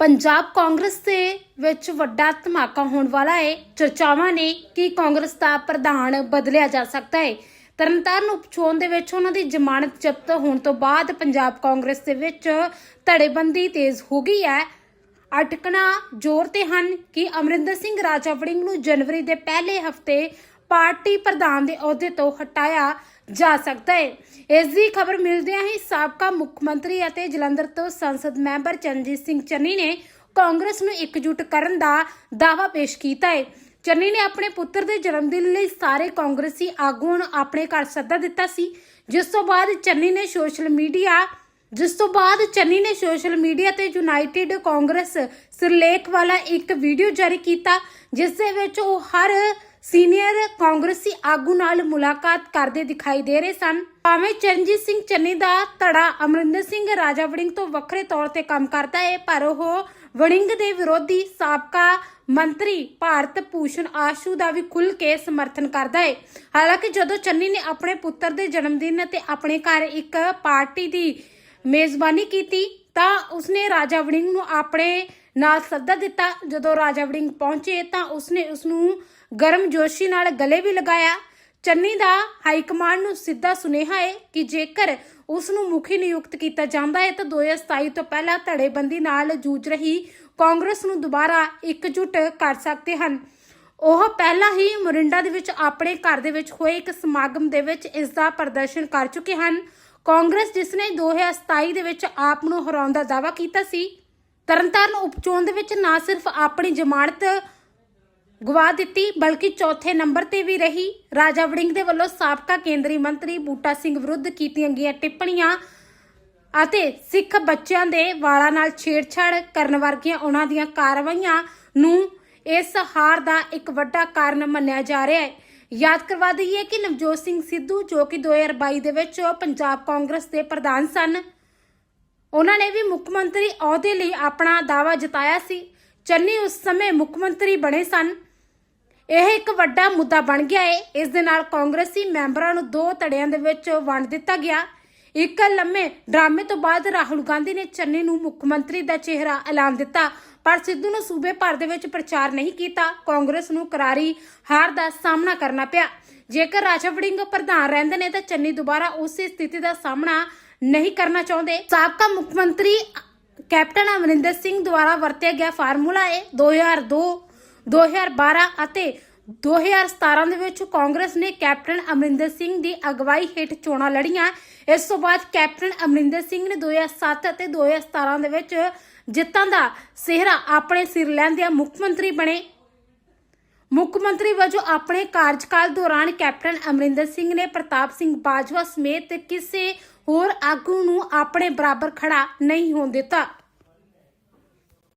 ਪੰਜਾਬ ਕਾਂਗਰਸ ਦੇ ਵਿੱਚ ਵੱਡਾ ਧਮਾਕਾ ਹੋਣ ਵਾਲਾ ਹੈ। ਚਰਚਾਵਾਂ ਨੇ ਕਿ ਕਾਂਗਰਸ ਦਾ ਪ੍ਰਧਾਨ ਬਦਲਿਆ ਜਾ ਸਕਦਾ ਹੈ। ਤਰਨਤਾਰਨ ਉਪਚੋਣ ਦੇ ਵਿੱਚ ਉਹਨਾਂ ਦੀ ਜ਼ਮਾਨਤ ਜ਼ਬਤ ਹੋਣ ਤੋਂ ਬਾਅਦ ਪੰਜਾਬ ਕਾਂਗਰਸ ਦੇ ਵਿੱਚ ਧੜੇਬੰਦੀ ਤੇਜ਼ ਹੋ ਗਈ ਹੈ। ਅਟਕਣਾ ਜ਼ੋਰ ਤੇ ਹਨ ਕਿ ਅਮਰਿੰਦਰ ਸਿੰਘ ਰਾਜਾ ਵੜਿੰਗ ਨੂੰ ਜਨਵਰੀ ਦੇ ਪਹਿਲੇ ਹਫ਼ਤੇ ਪਾਰਟੀ ਪ੍ਰਧਾਨ ਦੇ ਅਹੁਦੇ ਤੋਂ ਹਟਾਇਆ ਜਾ ਸਕਦਾ ਹੈ। ਇਸ ਦੀ ਖਬਰ ਮਿਲਦਿਆਂ ਹੀ ਸਾਬਕਾ ਮੁੱਖ ਮੰਤਰੀ ਅਤੇ ਜਲੰਧਰ ਤੋਂ ਸੰਸਦ ਮੈਂਬਰ ਚਰਨਜੀਤ ਸਿੰਘ ਚੰਨੀ ਨੇ ਕਾਂਗਰਸ ਨੂੰ ਇਕਜੁੱਟ ਕਰਨ ਦਾ ਦਾਅਵਾ ਪੇਸ਼ ਕੀਤਾ ਹੈ। ਚੰਨੀ ਨੇ ਆਪਣੇ ਪੁੱਤਰ ਦੇ ਜਨਮ ਦਿਨ ਲਈ ਸਾਰੇ ਕਾਂਗਰਸੀ ਆਗੂਆਂ ਨੂੰ ਆਪਣੇ ਘਰ ਸੱਦਾ ਦਿੱਤਾ ਸੀ। ਜਿਸ ਤੋਂ ਬਾਅਦ ਚੰਨੀ ਨੇ ਸੋਸ਼ਲ ਮੀਡੀਆ ਜਿਸ ਤੋਂ ਬਾਅਦ ਚੰਨੀ ਨੇ ਸੋਸ਼ਲ ਮੀਡੀਆ ਤੇ ਯੂਨਾਈਟਿਡ ਕਾਂਗਰਸ ਸਿਰਲੇਖ ਵਾਲਾ ਇੱਕ ਵੀਡੀਓ ਜਾਰੀ ਕੀਤਾ, ਜਿਸ ਦੇ ਵਿੱਚ ਉਹ ਹਰ ਸੀਨੀਅਰ ਕਾਂਗਰਸੀ ਆਗੂ ਨਾਲ ਮੁਲਾਕਾਤ ਕਰਦੇ ਦਿਖਾਈ ਦੇ ਰਹੇ ਸਨ। ਭਾਵੇਂ ਚਰਨਜੀਤ ਸਿੰਘ ਚੰਨੀ ਦਾ ਧੜਾ ਅਮਰਿੰਦਰ ਸਿੰਘ ਰਾਜਾ ਵੜਿੰਗ ਤੋਂ ਵੱਖਰੇ ਤੌਰ ਤੇ ਕੰਮ ਕਰਦਾ ਹੈ ਪਰ ਉਹ ਵੜਿੰਗ ਦੇ ਵਿਰੋਧੀ ਸਾਬਕਾ ਮੰਤਰੀ ਭਾਰਤ ਭੂਸ਼ਣ ਆਸ਼ੂ ਦਾ ਵੀ ਖੁੱਲ ਕੇ ਸਮਰਥਨ ਕਰਦਾ ਹੈ ਹਾਲਾਂਕਿ ਜਦੋਂ ਚੰਨੀ ਨੇ ਆਪਣੇ ਪੁੱਤਰ ਦੇ ਜਨਮ ਦਿਨ ਤੇ ਆਪਣੇ ਘਰ ਇੱਕ ਪਾਰਟੀ ਦੀ ਮੇਜ਼ਬਾਨੀ ਕੀਤੀ, ਤਾਂ ਉਸਨੇ ਰਾਜਾ ਵੜਿੰਗ ਨੂੰ ਆਪਣੇ ਨਾਲ ਸੱਦਾ ਦਿੱਤਾ। ਜਦੋਂ ਰਾਜਾ ਵੜਿੰਗ ਪਹੁੰਚੇ, ਤਾਂ ਉਸਨੇ ਉਸ ਨੂੰ ਗਰਮ ਜੋਸ਼ੀ ਨਾਲ ਗਲੇ ਵੀ ਲਗਾਇਆ। ਚੰਨੀ ਦਾ ਹਾਈ ਕਮਾਂਡ ਨੂੰ ਸਿੱਧਾ ਸੁਨੇਹਾ ਹੈ ਕਿ ਜੇਕਰ ਉਸ ਨੂੰ ਮੁਖੀ ਨਿਯੁਕਤ ਕੀਤਾ ਜਾਂਦਾ ਹੈ ਤਾਂ 2027 ਤੋਂ ਪਹਿਲਾਂ ਧੜੇਬੰਦੀ ਨਾਲ ਜੂਝ ਰਹੀ ਕਾਂਗਰਸ ਨੂੰ ਦੁਬਾਰਾ ਇਕਜੁੱਟ ਕਰ ਸਕਦੇ ਹਨ। ਉਹ ਪਹਿਲਾਂ ਹੀ ਮੋਰਿੰਡਾ ਦੇ ਵਿੱਚ ਆਪਣੇ ਘਰ ਦੇ ਵਿੱਚ ਹੋਏ ਇੱਕ ਸਮਾਗਮ ਦੇ ਵਿੱਚ ਇਸ ਦਾ ਪ੍ਰਦਰਸ਼ਨ ਕਰ ਚੁੱਕੇ ਹਨ। ਕਾਂਗਰਸ, ਜਿਸ ਨੇ 2027 ਦੇ ਵਿੱਚ ਆਪ ਨੂੰ ਹਰਾਉਣ ਦਾ ਦਾਅਵਾ ਕੀਤਾ ਸੀ, ਤਰਨਤਾਰਨ ਉਪਚੋਣ ਦੇ ਵਿੱਚ ਨਾ ਸਿਰਫ ਆਪਣੀ ਜ਼ਮਾਨਤ ਗਵਾ ਦਿੱਤੀ, ਬਲਕਿ ਚੌਥੇ ਨੰਬਰ ਤੇ ਵੀ ਰਹੀ। ਰਾਜਾ ਵੜਿੰਗ ਦੇ ਵੱਲੋਂ ਸਾਬਕਾ ਕੇਂਦਰੀ ਮੰਤਰੀ ਬੂਟਾ ਸਿੰਘ ਵਿਰੁੱਧ ਕੀਤੀਆਂ ਗਈਆਂ ਟਿੱਪਣੀਆਂ ਅਤੇ ਸਿੱਖ ਬੱਚਿਆਂ ਦੇ ਵਾਲਾਂ ਨਾਲ ਛੇੜਛਾੜ ਕਰਨ ਵਰਗੀਆਂ ਉਹਨਾਂ ਦੀਆਂ ਕਾਰਵਾਈਆਂ ਨੂੰ ਇਸ ਹਾਰ ਦਾ ਇੱਕ ਵੱਡਾ ਕਾਰਨ ਮੰਨਿਆ ਜਾ ਰਿਹਾ ਹੈ। ਯਾਦ ਕਰਵਾ ਦਈਏ ਕਿ ਨਵਜੋਤ ਸਿੰਘ ਸਿੱਧੂ, ਜੋ ਕਿ 2022 ਦੇ ਵਿੱਚ ਪੰਜਾਬ ਕਾਂਗਰਸ ਦੇ ਪ੍ਰਧਾਨ ਸਨ, ਉਹਨਾਂ ਨੇ ਵੀ ਮੁੱਖ ਮੰਤਰੀ ਅਹੁਦੇ ਲਈ ਆਪਣਾ ਦਾਅਵਾ ਜਤਾਇਆ ਸੀ। ਚੰਨੀ ਉਸ ਸਮੇਂ ਮੁੱਖ ਮੰਤਰੀ ਬਣੇ ਸਨ। ਇਹ ਇੱਕ ਵੱਡਾ ਮੁੱਦਾ ਬਣ ਗਿਆ ਹੈ ਇਸ ਦੇ ਨਾਲ ਕਾਂਗਰਸੀ ਮੈਂਬਰਾਂ ਨੂੰ ਦੋ ਧੜਿਆਂ ਦੇ ਵਿੱਚ ਵੰਡ ਦਿੱਤਾ ਗਿਆ। ਇੱਕ ਲੰਮੇ ਡਰਾਮੇ ਤੋਂ ਬਾਅਦ ਰਾਹੁਲ ਗਾਂਧੀ ਨੇ ਚੰਨੀ ਨੂੰ ਮੁੱਖ ਮੰਤਰੀ ਦਾ ਚਿਹਰਾ ਐਲਾਨ ਦਿੱਤਾ। ਪਰ ਸਿੱਧੂ ਨੂੰ ਸੂਬੇ ਭਰ ਦੇ ਵਿੱਚ ਪ੍ਰਚਾਰ ਨਹੀਂ ਕੀਤਾ। ਕਾਂਗਰਸ ਨੂੰ ਕਰਾਰੀ ਹਾਰ ਦਾ ਸਾਹਮਣਾ ਕਰਨਾ ਪਿਆ। ਜੇਕਰ ਰਾਜਾ ਵੜਿੰਗ ਪ੍ਰਧਾਨ ਰਹਿੰਦੇ ਨੇ ਤਾਂ ਚੰਨੀ ਦੁਬਾਰਾ ਉਸੇ ਸਥਿਤੀ ਦਾ ਸਾਹਮਣਾ ਨਹੀਂ ਕਰਨਾ ਚਾਹੁੰਦੇ। ਸਾਬਕਾ ਮੁੱਖ ਮੰਤਰੀ ਕੈਪਟਨ ਅਮਰਿੰਦਰ ਸਿੰਘ ਦੁਆਰਾ ਵਰਤਿਆ ਗਿਆ ਫਾਰਮੂਲਾ ਹੈ 2002 2012 ਅਤੇ 2017 ਦੇ ਵਿੱਚ ਕਾਂਗਰਸ ਨੇ ਕੈਪਟਨ ਅਮਰਿੰਦਰ ਸਿੰਘ ਦੀ ਅਗਵਾਈ ਹੇਠ ਚੋਣਾਂ ਲੜੀਆਂ। ਇਸ ਤੋਂ ਬਾਅਦ ਕੈਪਟਨ ਅਮਰਿੰਦਰ ਸਿੰਘ ਨੇ 2007 ਅਤੇ 2017 ਦੇ ਵਿੱਚ ਜਿੱਤਾਂ ਦਾ ਸਿਹਰਾ ਆਪਣੇ ਸਿਰ ਲੈਂਦਿਆਂ ਮੁੱਖ ਮੰਤਰੀ ਬਣੇ। ਮੁੱਖ ਮੰਤਰੀ ਵਜੋਂ ਆਪਣੇ ਕਾਰਜਕਾਲ ਦੌਰਾਨ ਕੈਪਟਨ ਅਮਰਿੰਦਰ ਸਿੰਘ ਨੇ ਪ੍ਰਤਾਪ ਸਿੰਘ ਬਾਜਵਾ ਸਮੇਤ ਕਿਸੇ ਹੋਰ ਆਗੂ ਨੂੰ ਆਪਣੇ ਬਰਾਬਰ ਖੜਾ ਨਹੀਂ ਹੋਣ ਦਿੱਤਾ।